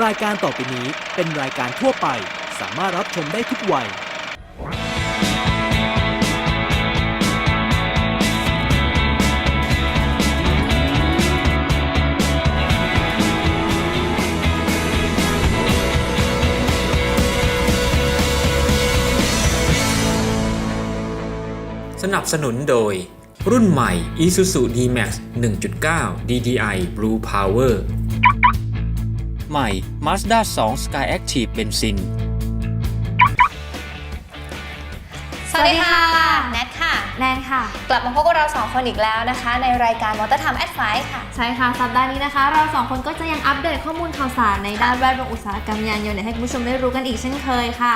รายการต่อไปนี้เป็นรายการทั่วไป สามารถรับชมได้ทุกวัย สนับสนุนโดย รุ่นใหม่ Isuzu D-Max 1.9 DDI Blue Power ใหม่ Mazda 2 Sky Active Benzin สวัสดีค่ะ แนทค่ะ แนนค่ะ กลับมาพบกับเราสองคนอีกแล้วนะคะ ในรายการ Motor Time Advice ค่ะ ใช่ค่ะ สัปดาห์นี้นะคะ เราสองคนก็จะยังอัปเดตข้อมูลข่าวสารในด้านแวดวงอุตสาหกรรมยานยนต์ให้คุณผู้ชมได้รู้กันอีกเช่นเคยค่ะ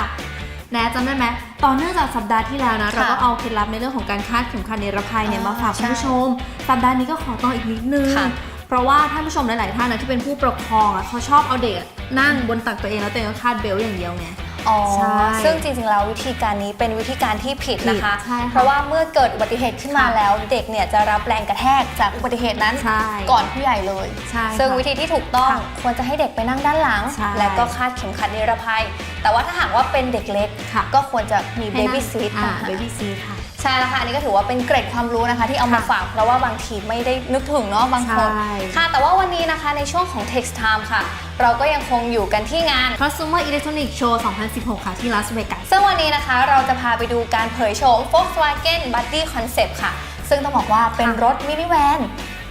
แนนจำได้ไหมต่อเนื่องจากสัปดาห์ที่แล้วนะ เราก็เอาเคล็ดลับในเรื่องของการคาดเข็มขัดนิรภัยเนี่ยอ๋อมาฝากใช่คุณผู้ชม สัปดาห์นี้ก็ขอต่ออีกนิดนึงค่ะ เพราะว่าท่านผู้ชมหลาย ๆ ท่านนะที่เป็นผู้ปกครองอะเขาชอบเอาเด็กนั่งบนตักตัวเองแล้วตัวเองก็คาดเบลต์อย่างเดียวไง อ๋อ ใช่ซึ่งจริงๆ แล้ววิธีการนี้เป็นวิธีการที่ผิดนะคะ ผิดใช่ค่ะเพราะว่าเมื่อเกิดอุบัติเหตุขึ้นมาค่ะแล้ว เด็กเนี่ยจะรับแรงกระแทกจากอุบัติเหตุนั้น ใช่ก่อนผู้ใหญ่เลย ใช่ซึ่งค่ะวิธีที่ถูกต้องค่ะควรจะให้เด็กไปนั่งด้านหลัง ใช่และก็คาดเข็มขัดนิรภัย แต่ว่าถ้าหากว่าเป็นเด็กเล็ก ค่ะ ก็ควรจะมีเบบี้ซีท อ่าเบบี้ซีค่ะ ใช่แล้วค่ะอันนี้ก็ถือว่าเป็นเกร็ดความรู้นะคะ ที่เอามาค่ะฝากเพราะว่าบางทีไม่ได้นึกถึงเนาะบางคนใช่ ค่ะ แต่ว่าวันนี้นะคะในช่วงของ Text Time ค่ะ เราก็ยังคงอยู่กันที่งาน Consumer Electronic Show 2016 ค่ะ ที่ลาสเวกัส ซึ่งวันนี้นะคะเราจะพาไปดูการเผยโฉม Volkswagen Buddy Concept ค่ะ ซึ่งต้องบอกว่าเป็นรถมินิแวน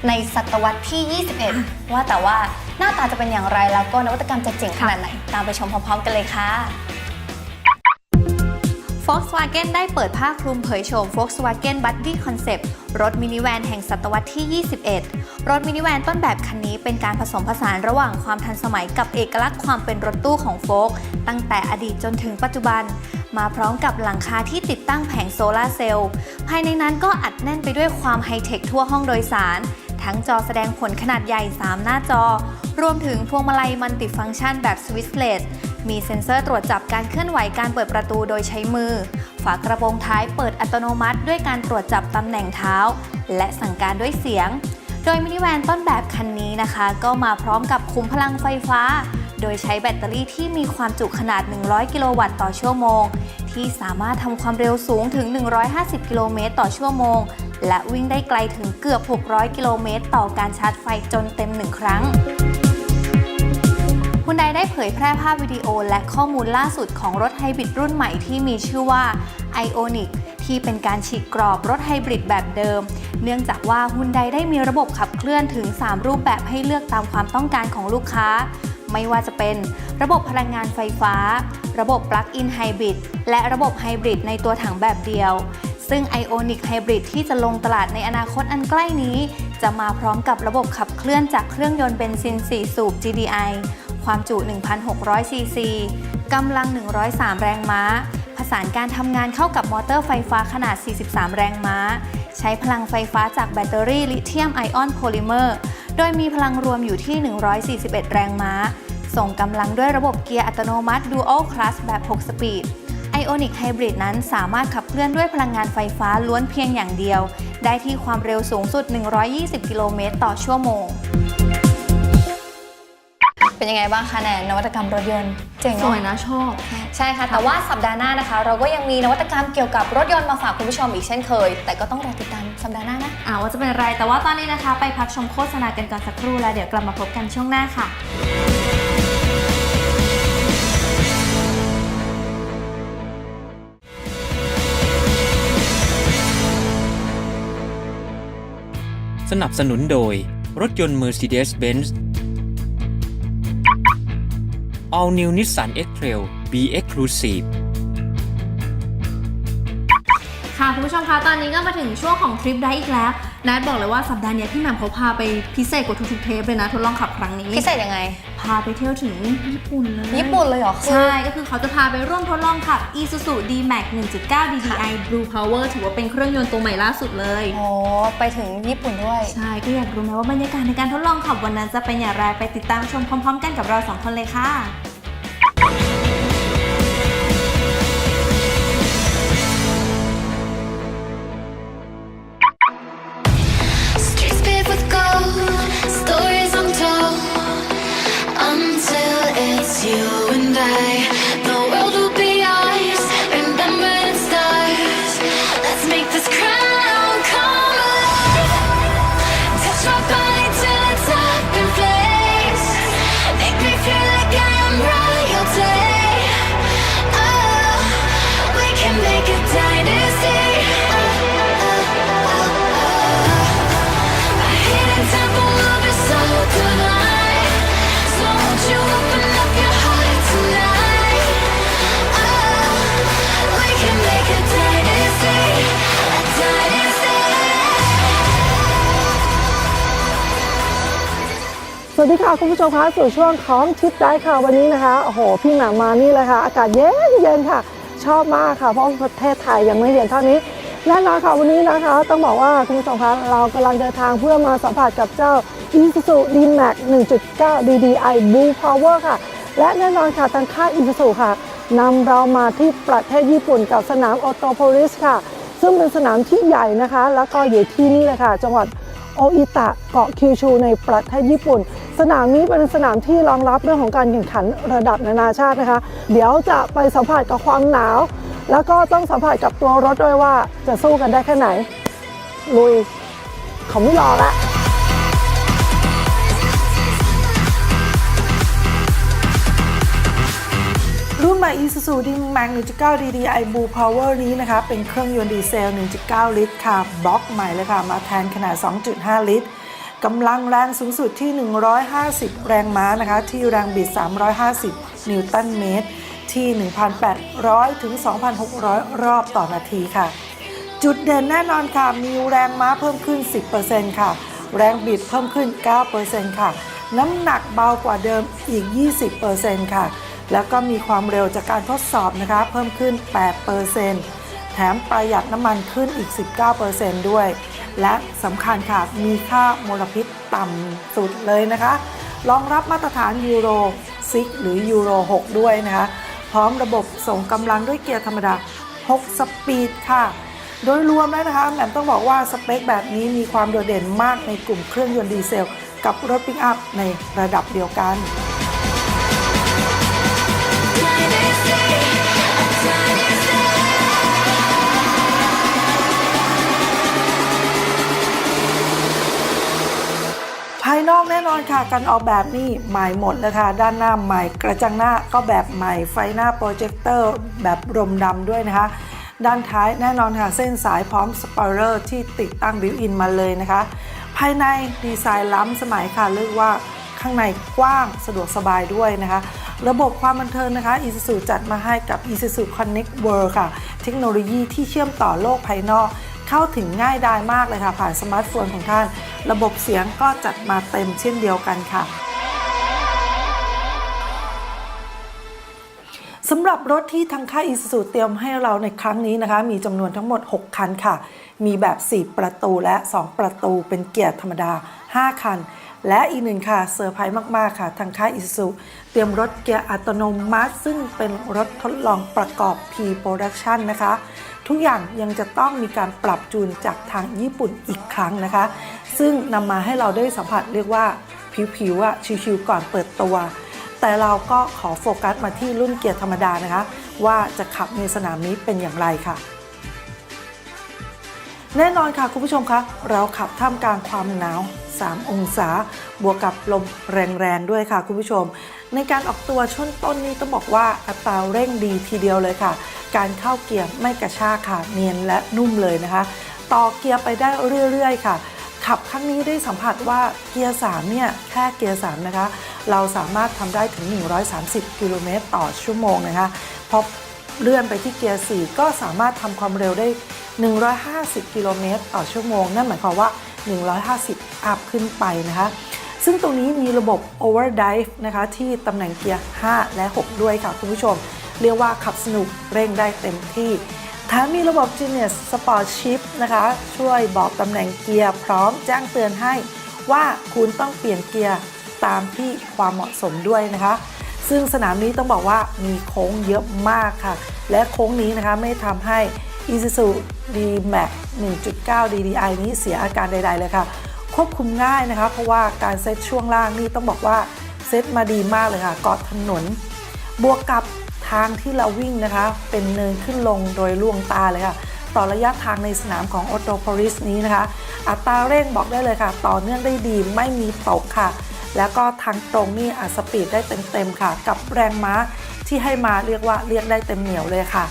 ในศตวรรษที่ 21 ว่าแต่ว่าหน้าตาจะเป็นอย่างไรแล้วก็นวัตกรรมจะเจ๋งขนาดไหน ตามไปชมพร้อมๆกันเลยค่ะ Volkswagen ได้เปิดผ้าคลุมเผยโฉม Volkswagen Buddy Concept รถมินิแวนแห่งศตวรรษที่ 21 รถมินิแวนต้นแบบคันนี้เป็นการผสมผสานระหว่างความทันสมัยกับเอกลักษณ์ความเป็นรถตู้ของโฟกตั้งแต่อดีตจนถึงปัจจุบัน มาพร้อมกับหลังคาที่ติดตั้งแผงโซลาร์เซลล์ ภายในนั้นก็อัดแน่นไปด้วยความไฮเทคทั่วห้องโดยสาร ทั้งจอแสดงผลขนาดใหญ่ 3 หน้าจอ รวมถึงพวงมาลัยมัลติฟังก์ชันแบบสวิตช์เลส มีเซ็นเซอร์ตรวจจับการเคลื่อนไหวการเปิดประตูโดยใช้มือ ฝากระโปรงท้ายเปิดอัตโนมัติ ด้วยการตรวจจับตำแหน่งเท้า และสั่งการด้วยเสียง โดยมินิแวนต้นแบบคันนี้นะคะ ก็มาพร้อมกับคุมพลังไฟฟ้า โดยใช้แบตเตอรี่ที่มีความจุขนาด 100 กิโลวัตต์ต่อชั่วโมง ที่สามารถทำความเร็วสูงถึง 150 กิโลเมตรต่อชั่วโมง และวิ่งได้ไกลถึงเกือบ 600 กิโลเมตรต่อการชาร์จไฟจนเต็มหนึ่งครั้ง ฮุนไดได้เผยแพร่ภาพวิดีโอและข้อมูลล่าสุดของรถไฮบริดรุ่นใหม่ที่มีชื่อว่า Ioniq ที่เป็นการฉีกกรอบรถไฮบริดแบบเดิม เนื่องจากว่าฮุนไดได้มีระบบขับเคลื่อนถึง 3 รูปแบบให้เลือกตามความต้องการของลูกค้า ไม่ว่าจะเป็น ระบบพลังงานไฟฟ้า ระบบ Plug-in Hybrid และระบบไฮบริดในตัวถังแบบเดียว ซึ่ง Ioniq Hybrid ที่จะลงตลาดในอนาคตอันใกล้นี้ จะมาพร้อมกับระบบขับเคลื่อนจากเครื่องยนต์เบนซิน 4 สูบ GDI ความจุ 1,600 ซีซี กำลัง 103 แรงม้า ผสานการทำงานเข้ากับมอเตอร์ไฟฟ้าขนาด 43 แรงม้า ใช้พลังไฟฟ้าจากแบตเตอรี่ลิเธียมไอออนโพลิเมอร์ โดยมีพลังรวมอยู่ที่ 141 แรงม้า ส่งกำลังด้วยระบบเกียร์อัตโนมัติ Dual Clutch แบบ 6 สปีด Ioniq Hybrid นั้นสามารถขับเคลื่อนด้วยพลังงานไฟฟ้าล้วนเพียงอย่างเดียว ได้ที่ความเร็วสูงสุด 120 กิโลเมตรต่อชั่วโมง เป็นยังไงบ้างคะแนนนวัตกรรมรถยนต์เจ๋งสเนาะวยนะชอบ ใช่ค่ะ แต่ว่าสัปดาห์หน้านะคะ เราก็ยังมีนวัตกรรมเกี่ยวกับรถยนต์มาฝากคุณผู้ชมอีกเช่นเคย แต่ก็ต้องรอติดตามสัปดาห์หน้านะ อ่าว่าจะเป็นอะไร แต่ว่าตอนนี้นะคะ ไปพักชมโฆษณากันก่อนสักครู่แล้วเดี๋ยวกลับมาพบกันช่วงหน้าค่ะ สนับสนุนโดย รถยนต์ Mercedes-Benz All New Nissan X-Trail B Exclusive ค่ะคุณผู้ชมคะตอนนี้ก็มาถึงช่วงของทริปได้อีกแล้วนัดบอกเลยว่าสัปดาห์เนี้ยพี่แหม่มเขาพาไปพิเศษกว่าทุกๆเทปเลยนะทดลองขับครั้งนี้ พิเศษยังไง พาไปเที่ยวถึงญี่ปุ่นเลยญี่ปุ่นเลยเหรอคือใช่ก็คือเขาจะพาไปร่วมทดลองขับ Isuzu D-Max 1.9 DDI Blue Power ถือว่าเป็นเครื่องยนต์ตัวใหม่ล่าสุดเลยโอ้ไปถึงญี่ปุ่นด้วย ใช่ก็อยากรู้ไหมว่าบรรยากาศในการทดลองขับวันนั้นจะเป็นอย่างไรไปติดตามชมพร้อม ๆ กันกับเราสองคนเลยค่ะ วัสดีค่ะคุณผู้ชมคะสู่ช่วงของทิปได้ค่ะวันนี้นะคะโอ้โหพี่หนามานี่เลยค่ะ อากาศเย็นเย็นค่ะ ชอบมากค่ะ เพราะประเทศไทยยังไม่เย็นเท่านี้แน่นอนค่ะวันนี้นะคะ ต้องบอกว่าคุณผู้ชมคะเรากำลังเดินทางเพื่อมาสัมผัสกับเจ้า Isuzu D-Max 1.9 DDI Blue Power ค่ะ และแน่นอนค่ะทางค่าย Isuzu ค่ะนำเรามาที่ประเทศญี่ปุ่นกับสนามออโตโพลิสค่ะ ซึ่งเป็นสนามที่ใหญ่นะคะ แล้วก็อยู่ที่นี่เลยค่ะ จังหวัดโออิตะเกาะคิวชูในประเทศญี่ปุ่น สนามนี้เป็นสนามที่รองรับเรื่องของการแข่งขันระดับนานาชาตินะคะ เดี๋ยวจะไปสัมผัสกับความหนาว แล้วก็ต้องสัมผัสกับตัวรถด้วยว่าจะสู้กันได้แค่ไหน ลุยเขาไม่รอละรุ่นใหม่ Isuzu D-Max 1.9 DDI Blue Power นี้นะคะ เป็นเครื่องยนต์ดีเซล 1.9 ลิตรค่ะ บล็อกใหม่เลยค่ะ มาแทนขนาด 2.5 ลิตร กำลังแรงสูงสุดที่ 150 แรงม้านะคะ ที่แรงบิด 350 นิวตันเมตร ที่ 1,800 ถึง 2,600 รอบต่อนาทีค่ะ จุดเด่นแน่นอนค่ะ มีแรงม้าเพิ่มขึ้น 10%ค่ะ แรงบิดเพิ่มขึ้น 9%ค่ะ น้ำหนักเบากว่าเดิมอีก 20%ค่ะ แล้วก็มีความเร็วจากการทดสอบนะคะ เพิ่มขึ้น 8%แถมประหยัดน้ำมันขึ้นอีก 19%ด้วย และสำคัญค่ะมีค่ามลพิษต่ำสุดเลยนะคะรองรับมาตรฐานยูโร 6 หรือยูโร 6 ด้วยนะคะ พร้อมระบบส่งกำลังด้วยเกียร์ธรรมดา 6 สปีดค่ะ โดยรวมแล้วนะคะแหม่มต้องบอกว่าสเปคแบบนี้มีความโดดเด่นมากในกลุ่มเครื่องยนต์ดีเซล กับรถปิกอัพในระดับเดียวกันายนอกแน่นอนค่ะการออกแบบนี่ใหม่หมดเลยค่ะด้านหน้าใหม่กระจังหน้าก็แบบใหม่ไฟหน้าโปรเจคเตอร์แบบรมดำด้วยนะคะ ด้านท้ายแน่นอนค่ะ เส้นสายพร้อมสปอยเลอร์ที่ติดตั้งบิวอินมาเลยนะคะ ภายในดีไซน์ล้ำสมัยค่ะเรียกว่าข้างในกว้างสะดวกสบายด้วยนะคะ ระบบความบันเทิงนะคะ Isuzu จัดมาให้กับ Isuzu Connect World ค่ะ เทคโนโลยีที่เชื่อมต่อโลกภายนอก เข้าถึงง่ายดายมากเลยค่ะ ผ่านสมาร์ทโฟนของท่าน ระบบเสียงก็จัดมาเต็มเช่นเดียวกันค่ะสำหรับรถที่ทางค่าย Isuzu เตรียมให้เราในครั้งนี้นะคะ มีจำนวนทั้งหมด 6 คันค่ะ มีแบบ 4 ประตูและ 2 ประตูเป็นเกียร์ธรรมดา 5 คัน และอีกหนึ่งค่ะเซอร์ไพรส์มาก ๆ ค่ะ ทางค่าย Isuzu เตรียมรถเกียร์อัตโนมัติ ซึ่งเป็นรถทดลองประกอบ P-Production นะคะ ทุกอย่างยังจะต้องมีการปรับจูนจากทางญี่ปุ่นอีกครั้งนะคะ ซึ่งนำมาให้เราได้สัมผัสเรียกว่าผิวๆอะชิวๆก่อนเปิดตัว แต่เราก็ขอโฟกัสมาที่รุ่นเกียร์ธรรมดานะคะ ว่าจะขับในสนามนี้เป็นอย่างไรค่ะแน่นอนค่ะ คุณผู้ชมคะเราขับท่ามกลางความหนาว 3 องศา บวกกับลมแรงๆด้วยค่ะคุณผู้ชม ในการออกตัวช่วงต้นนี้ต้องบอกว่าอัตราเร่งดีทีเดียวเลยค่ะ การเข้าเกียร์ไม่กระชากค่ะเนียนและนุ่มเลยนะคะ ต่อเกียร์ไปได้เรื่อยๆ ค่ะขับครั้งนี้ได้สัมผัสว่าเกียร์3เนี่ยแค่เกียร์3นะคะ เราสามารถทำได้ถึง 130 กิโลเมตรต่อชั่วโมงนะคะพอเลื่อนไปที่เกียร์4ก็สามารถทำความเร็วได้ 150 กิโลเมตรต่อชั่วโมง นั่นหมายความว่า 150 อัพขึ้นไปนะคะ ซึ่งตรงนี้มีระบบ overdrive นะคะ ที่ตำแหน่งเกียร์ 5 และ 6 ด้วยค่ะคุณผู้ชม เรียกว่าขับสนุกเร่งได้เต็มที่แถมมีระบบ Genius Sport Shift นะคะ ช่วยบอกตำแหน่งเกียร์พร้อมแจ้งเตือนให้ว่าคุณต้องเปลี่ยนเกียร์ตามที่ความเหมาะสมด้วยนะคะ ซึ่งสนามนี้ต้องบอกว่ามีโค้งเยอะมากค่ะ และโค้งนี้นะคะไม่ทำให้ Isuzu D-Max 1.9 DDI นี้เสียอาการใด ๆ เลยค่ะ ควบคุมง่ายนะคะ เพราะว่าการเซตช่วงล่างนี่ต้องบอกว่าเซตมาดีมากเลยค่ะเกาะถนน บวกกับทางที่เราวิ่งนะคะ เป็นเนินขึ้นลงโดยล่วงตาเลยค่ะ ต่อระยะทางในสนามของ o t o p o l i s นี้นะคะ อัตราเร่งบอกได้เลยค่ะ ต่อเนื่องได้ดีไม่มีตกค่ะ แล้วก็ทางตรงนี่อัดสปีดได้เต็มๆค่ะ กับแรงม้าที่ให้มาเรียกว่าเรียกได้เต็มเหนียวเลยค่ะ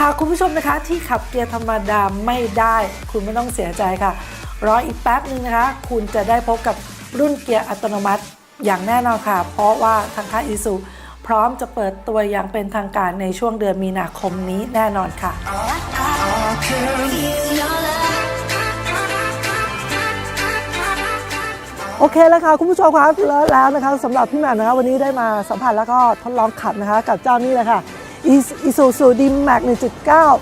หากคุณผู้ชมนะคะที่ขับเกียร์ธรรมดาไม่ได้ คุณไม่ต้องเสียใจค่ะ รออีกแป๊บนึงนะคะ คุณจะได้พบกับรุ่นเกียร์อัตโนมัติอย่างแน่นอนค่ะ เพราะว่าทางค่ายอิสุพร้อมจะเปิดตัวอย่างเป็นทางการในช่วงเดือนมีนาคมนี้แน่นอนค่ะ โอเคแล้วค่ะ คุณผู้ชมครับแล้วแล้วนะคะสำหรับพี่แหม่มนะคะวันนี้ได้มาสัมผัสแล้วก็ทดลองขับนะคะ กับเจ้านี่เลยค่ะ Isuzu D-Max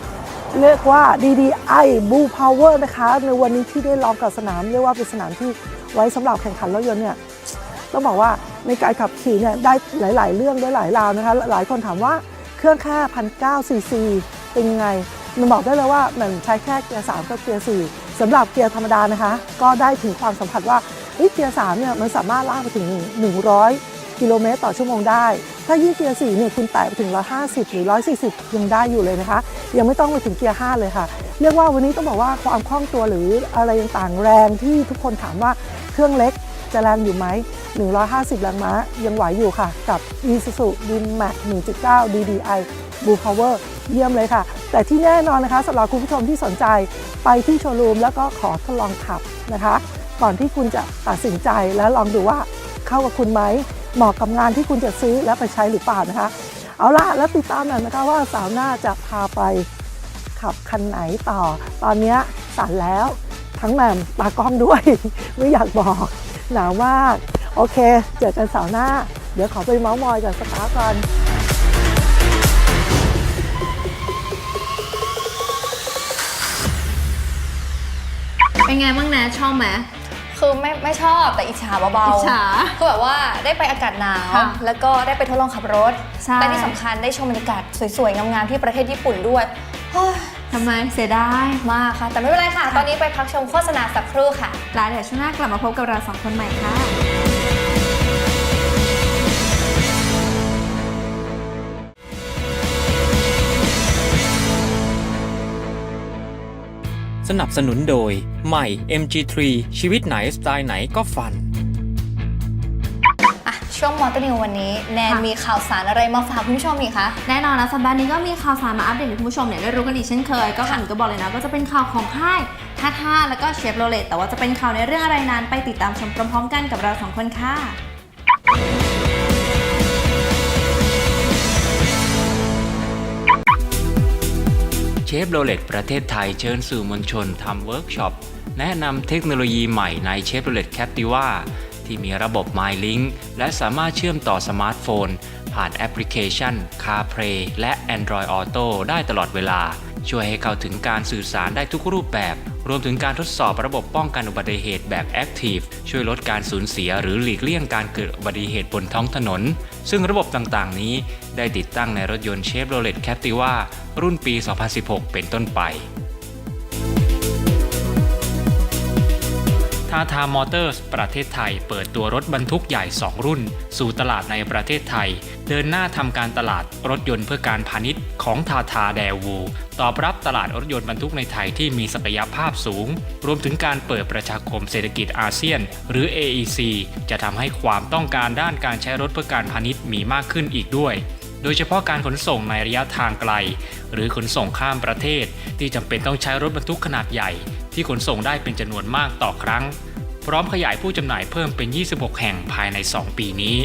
1.9 เรียกว่า DDI Blue Power นะคะ ในวันนี้ที่ได้ลองกับสนาม เรียกว่าเป็นสนามที่ไว้สำหรับแข่งขันรถยนต์เนี่ยต้องบอกว่าในการขับขี่เนี่ยได้หลาย ๆ เรื่องได้หลายราวนะคะ หลายคนถามว่าเครื่องแค่พันเก้าซีซีเป็นไง มันบอกได้เลยว่ามันใช้แค่เกียร์3กับเกียร์4สำหรับเกียร์ธรรมดานะคะ ก็ได้ถึงความสัมผัสว่าเฮ้ยเกียร์3เนี่ยมันสามารถลากไปถึง 100 กิโลเมตรต่อชั่วโมงได้ ถ้ายิ่งเกียร์4เนี่ยคุณแตะไปถึง 150 หรือ 140 ยังได้อยู่เลยนะคะ ยังไม่ต้องไปถึงเกียร์ 5 เลยค่ะ เรียกว่าวันนี้ต้องบอกว่าความคล่องตัวหรืออะไรต่างๆแรงที่ทุกคนถามว่าเครื่องเล็กจะแรงอยู่ไหม 150 แรงม้ายังไหวอยู่ค่ะ กับ Isuzu D-Max 1.9 DDI Blue Power เยี่ยมเลยค่ะ แต่ที่แน่นอนนะคะสำหรับคุณผู้ชมที่สนใจไปที่โชว์รูมแล้วก็ขอทดลองขับนะคะ ก่อนที่คุณจะตัดสินใจแล้วลองดูว่าเข้ากับคุณไหม เหมาะกับงานที่คุณจะซื้อและไปใช้หรือเปล่านะคะ เอาล่ะแล้วติดตามหน่อยนะคะว่าสาวหน้าจะพาไปขับคันไหนต่อ ตอนนี้สั่นแล้วทั้งแหม่มตากล้องด้วย ไม่อยากบอกหนาวมาก โอเค เจอกันสาร์หน้า เดี๋ยวขอไปเมาส์มอยกับสตาฟก่อนเป็นไงบ้างนะชอบไหม คือไม่ไม่ชอบแต่อิจฉาเบาอิจฉาๆคือแบบว่าได้ไปอากาศหนาวค่ะแล้วก็ได้ไปทดลองขับรถ ใช่และที่สำคัญได้ชมบรรยากาศสวยๆ งามๆ ที่ประเทศญี่ปุ่นด้วยเฮ้ยทำไมเสียดายมากค่ะ แต่ไม่เป็นไรค่ะ ตอนนี้ไปพักชมโฆษณาสักครู่ค่ะแล้วเดี๋ยวช่วงหน้ากลับมาพบกับเราสองคนใหม่ค่ะ สนับสนุนโดย ใหม่ MG3 ชีวิตไหนสไตล์ไหนก็ฟัน อะช่วงมอเตอร์นิววันนี้ แนนค่ะ มีข่าวสารอะไรมาฝากคุณผู้ชมอีกคะ แน่นอนนะสัปดาห์นี้ก็มีข่าวสารมาอัปเดตให้คุณผู้ชมเนี่ยได้รู้กันอีกเช่นเคย ก็ขันก็บอกเลยนะก็จะเป็นข่าวของค่ายท่าท่าแล้วก็เชฟโรเลตแต่ว่าจะเป็นข่าวในเรื่องอะไรนั้นไปติดตามชมพร้อมๆกันกับเราสองคนค่ะ เชฟโรเลตประเทศไทยเชิญสื่อมวลชนทำเวิร์กช็อป แนะนำเทคโนโลยีใหม่ในเชฟโรเลตแคปติว่าที่มีระบบ MyLink และสามารถเชื่อมต่อสมาร์ทโฟน ผ่านแอปพลิเคชัน CarPlay และ Android Auto ได้ตลอดเวลา ช่วยให้เข้าถึงการสื่อสารได้ทุกรูปแบบ รวมถึงการทดสอบระบบป้องกันอุบัติเหตุแบบ Active ช่วยลดการสูญเสียหรือหลีกเลี่ยงการเกิดอุบัติเหตุบนท้องถนน ซึ่งระบบต่างๆ นี้ได้ติดตั้งในรถยนต์เชฟโรเลตแคปติว่ารุ่นปี 2016 เป็นต้นไปาทามอเตอร์สประเทศไทย เปิดตัวรถบรรทุกใหญ่ 2 รุ่น สู่ตลาดในประเทศไทย เดินหน้าทำการตลาดรถยนต์เพื่อการพาณิชย์ของทาทาแดวูตอบรับตลาดรถยนต์บรรทุกในไทยที่มีศักยภาพสูง รวมถึงการเปิดประชาคมเศรษฐกิจอาเซียน หรือ AEC จะทำให้ความต้องการด้านการใช้รถเพื่อการพาณิชย์มีมากขึ้นอีกด้วยโดยเฉพาะการขนส่งในระยะทางไกล หรือขนส่งข้ามประเทศ ที่จำเป็นต้องใช้รถบรรทุกขนาดใหญ่ ที่ขนส่งได้เป็นจำนวนมากต่อครั้ง พร้อมขยายผู้จำหน่ายเพิ่มเป็น 26 แห่งภายใน 2 ปีนี้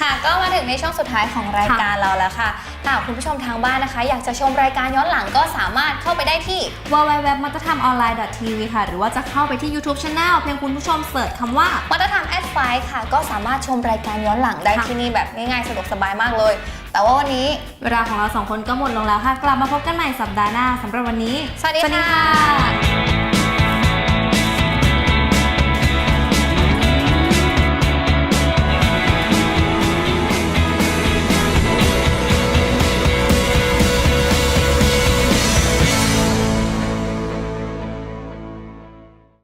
ค่ะก็มาถึงในช่วงสุดท้ายของรายการเราแล้วค่ะถ้าหากคุณผู้ชมทางบ้านนะคะ อยากจะชมรายการย้อนหลังก็สามารถเข้าไปได้ที่ w w w มัตธรรมออนไลน์ .tv ค่ะ หรือว่าจะเข้าไปที่ YouTube Channel เพียงคุณผู้ชมเสิร์ชคำว่าวัฒนธรรมแอดไฟค่ะ ก็สามารถชมรายการย้อนหลังได้ค่ะที่นี่แบบง่ายๆ สะดวกสบายมากเลย แต่ว่าวันนี้เวลาของเราสองคนก็หมดลงแล้วค่ะ กลับมาพบกันใหม่สัปดาห์หน้าสำหรับวันนี้ สวัสดีค่ะ